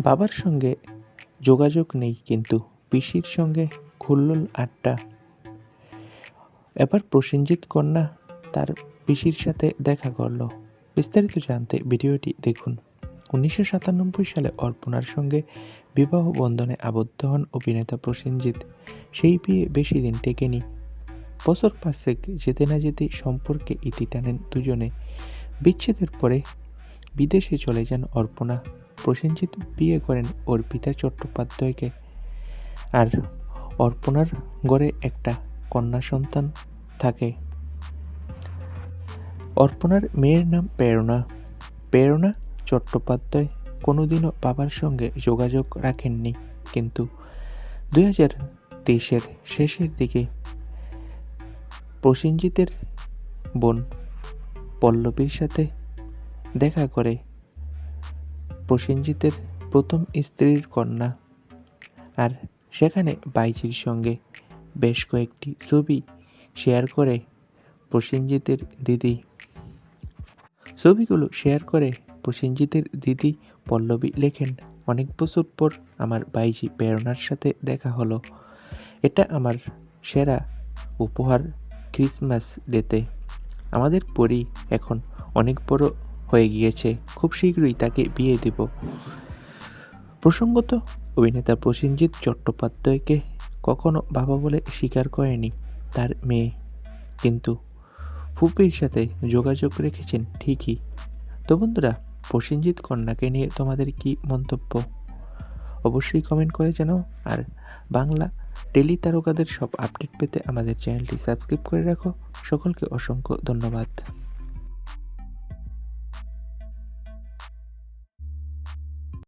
বাবার সঙ্গে যোগাযোগ নেই কিন্তু পিসির সঙ্গে খুলল আড্ডা। এবার প্রসেনজিৎ কন্যা তার পিসির সাথে দেখা করল। বিস্তারিত জানতে ভিডিওটি দেখুন। উনিশশো সাতানব্বই সালে অর্পণার সঙ্গে বিবাহ বন্ধনে আবদ্ধ হন অভিনেতা প্রসেনজিৎ। সেই বিয়ে বেশি দিন টেকেনি। বছর পাঁচেক যেতে না যেতে সম্পর্কে ইতি টানেন দুজনে। বিচ্ছেদের পরে বিদেশে চলে যান অর্পণা। প্রসেনজিৎ বিয়ে করেন অর্পিতা চট্টোপাধ্যায়কে। আর অর্পণার ঘরে একটা কন্যা সন্তান থাকে। অর্পণার মেয়ের নাম প্রেরণা। প্রেরণা চট্টোপাধ্যায় কোনোদিনও বাবার সঙ্গে যোগাযোগ রাখেননি। কিন্তু দুই হাজার তেইশের শেষের দিকে প্রসেনজিতের বোন পল্লবীর সাথে দেখা করে প্রসেনজিতের প্রথম স্ত্রীর কন্যা। আর সেখানে বাইজির সঙ্গে বেশ কয়েকটি ছবি শেয়ার করে প্রসেনজিতের দিদি। ছবিগুলো শেয়ার করে প্রসেনজিতের দিদি পল্লবী লেখেন, অনেক বছর পর আমার বাইজি প্রেরণার সাথে দেখা হলো। এটা আমার সেরা উপহার ক্রিসমাস ডেতে। আমাদের পরি এখন অনেক বড় হয়ে গিয়েছে। খুব শীঘ্রই তাকে বিয়ে দেব। প্রসঙ্গত, অভিনেতা প্রসেনজিৎ চট্টোপাধ্যায়কে কখনো বাবা বলে স্বীকার করেনি তার মেয়ে। কিন্তু ফুপির সাথে যোগাযোগ রেখেছেন ঠিকই। তো বন্ধুরা, প্রসেনজিৎ কন্যাকে নিয়ে তোমাদের কি মন্তব্য? অবশ্যই কমেন্ট করে জানাও। আর বাংলা টেলি তারকাদের সব আপডেট পেতে আমাদের চ্যানেলটি সাবস্ক্রাইব করে রাখো। সকলকে অসংখ্য ধন্যবাদ।